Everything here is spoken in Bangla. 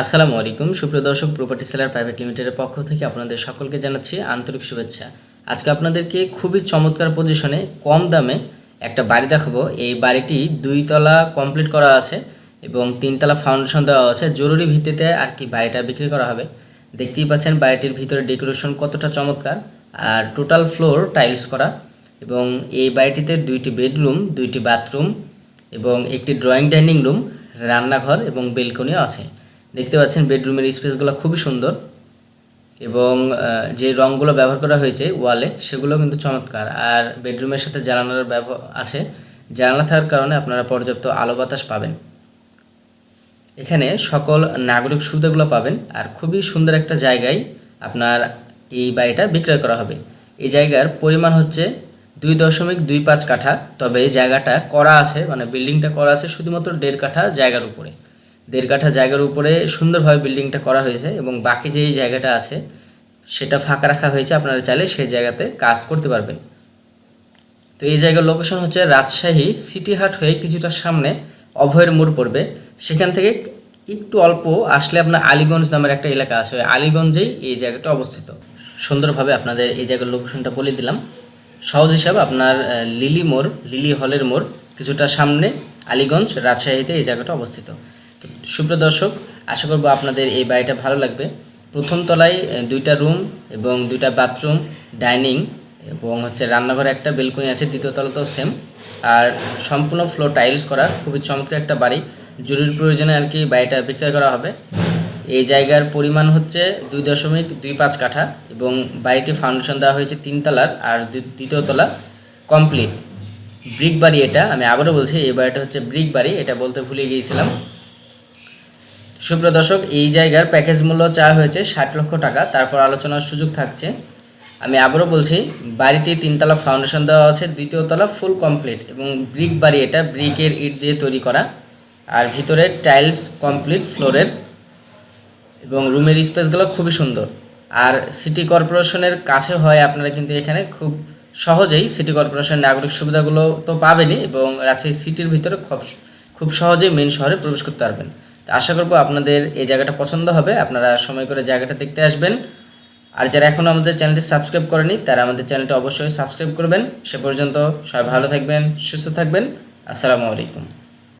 আসসালামু আলাইকুম। সুপ্রিয় দর্শক প্রপার্টি সেলার প্রাইভেট লিমিটেডের পক্ষ থেকে আপনাদের সকলকে জানাচ্ছি আন্তরিক শুভেচ্ছা। আজকে আপনাদেরকে খুবই চমৎকার পজিশনে কম দামে একটা বাড়ি দেখাবো। এই বাড়িটি দুই তলা কমপ্লিট করা আছে এবং তিনতলা ফাউন্ডেশন দেওয়া আছে। জরুরি ভিত্তিতে আর কি বাড়িটা বিক্রি করা হবে। দেখতেই পাচ্ছেন বাড়িটির ভিতরে ডেকোরেশন কতটা চমৎকার। আর টোটাল ফ্লোর টাইলস করা এবং এই বাড়িটিতে দুইটি বেডরুম দুইটি বাথরুম এবং একটি ড্রয়িং ডাইনিং রুম রান্নাঘর এবং বেলকনিও আছে। দেখতে পাচ্ছেন বেডরুমের স্পেসগুলো খুবই সুন্দর এবং যে রঙগুলো ব্যবহার করা হয়েছে ওয়ালে সেগুলো কিন্তু চমৎকার। আর বেডরুমের সাথে জানালার ব্যবহার আছে। জানালা থাকার কারণে আপনারা পর্যাপ্ত আলো বাতাস পাবেন। এখানে সকল নাগরিক সুবিধাগুলো পাবেন। আর খুবই সুন্দর একটা জায়গায় আপনার এই বাড়িটা বিক্রয় করা হবে। এই জায়গার পরিমাণ হচ্ছে দুই দশমিক দুই পাঁচ কাঠা। তবে এই জায়গাটা করা আছে মানে বিল্ডিংটা করা আছে শুধুমাত্র দেড় কাঠা জায়গার উপরে। দেড় কাঠা জায়গার উপরে সুন্দরভাবে বিল্ডিংটা করা হয়েছে এবং বাকি যে জায়গাটা আছে, সেটা ফাঁকা রাখা হয়েছে, আপনারা চাইলে সেই জায়গাতে কাজ করতে পারবেন। তো এই জায়গার লোকেশন হচ্ছে রাজশাহী সিটি হাট হয়ে কিছুটা সামনে অভয়ের মোড় পড়বে। সেখান থেকে একটু অল্প আসলে আপনার আলিগঞ্জ নামের একটা এলাকা আছে, ওই আলীগঞ্জেই এই জায়গাটা অবস্থিত। সুন্দরভাবে আপনাদের এই জায়গার লোকেশনটা বলে দিলাম। সহজ হিসাবে আপনার লিলি মোড়, লিলি হলের মোড় কিছুটা সামনে আলিগঞ্জ, রাজশাহীতে এই জায়গাটা অবস্থিত। সুপ্রিয় দর্শক, আশা করব আপনাদের এই বাড়িটা ভালো লাগবে। প্রথম তলায় দুইটা রুম এবং দুইটা বাথরুম, ডাইনিং এবং হচ্ছে রান্নাঘরে একটা বেলকনি আছে, দ্বিতীয় তলাতেও সেম। আর সম্পূর্ণ ফ্লোর টাইলস করা, খুবই চমৎকার একটা বাড়ি। জরুরি প্রয়োজনে আর কি বাড়িটা বিক্রয় করা হবে। এই জায়গার পরিমাণ হচ্ছে দুই দশমিক দুই পাঁচ কাঠা এবং বাড়িটি ফাউন্ডেশন দেওয়া হয়েছে তিন তলার আর দ্বি- দ্বিতীয় তলা কমপ্লিট। ব্রিক বাড়ি এটা, আমি আবারও বলছি, এই বাড়িটা হচ্ছে ব্রিক বাড়ি, এটা বলতে ভুলে গিয়েছিলাম। সুপ্রিয় দর্শক, এই জায়গার প্যাকেজ মূল্য চাওয়া হয়েছে ষাট লক্ষ টাকা। তারপর আলোচনার সুযোগ থাকছে। আমি আবারও বলছি, বাড়িটি তিনতলা ফাউন্ডেশন দেওয়া আছে, দ্বিতীয় তলা ফুল কমপ্লিট এবং ব্রিক বাড়ি এটা ব্রিকের ইট দিয়ে তৈরি করা। আর ভিতরে টাইলস কমপ্লিট ফ্লোরের এবং রুমের স্পেসগুলো খুবই সুন্দর। আর সিটি কর্পোরেশনের কাছে হয় আপনারা কিন্তু এখানে খুব সহজেই সিটি কর্পোরেশন নাগরিক সুবিধাগুলো তো পাবেনই এবং রাজশাহী সিটির ভিতরে খুব খুব সহজেই মেন শহরে প্রবেশ করতে পারবেন। তো আশা করব আপনাদের এই জায়গাটা পছন্দ হবে। আপনারা সময় করে জায়গাটা দেখতে আসবেন। আর যারা এখনও আমাদের চ্যানেলটি সাবস্ক্রাইব করেনি, তারা আমাদের চ্যানেলটি অবশ্যই সাবস্ক্রাইব করবেন। সে পর্যন্ত সবাই ভালো থাকবেন, সুস্থ থাকবেন। আসসালামু আলাইকুম।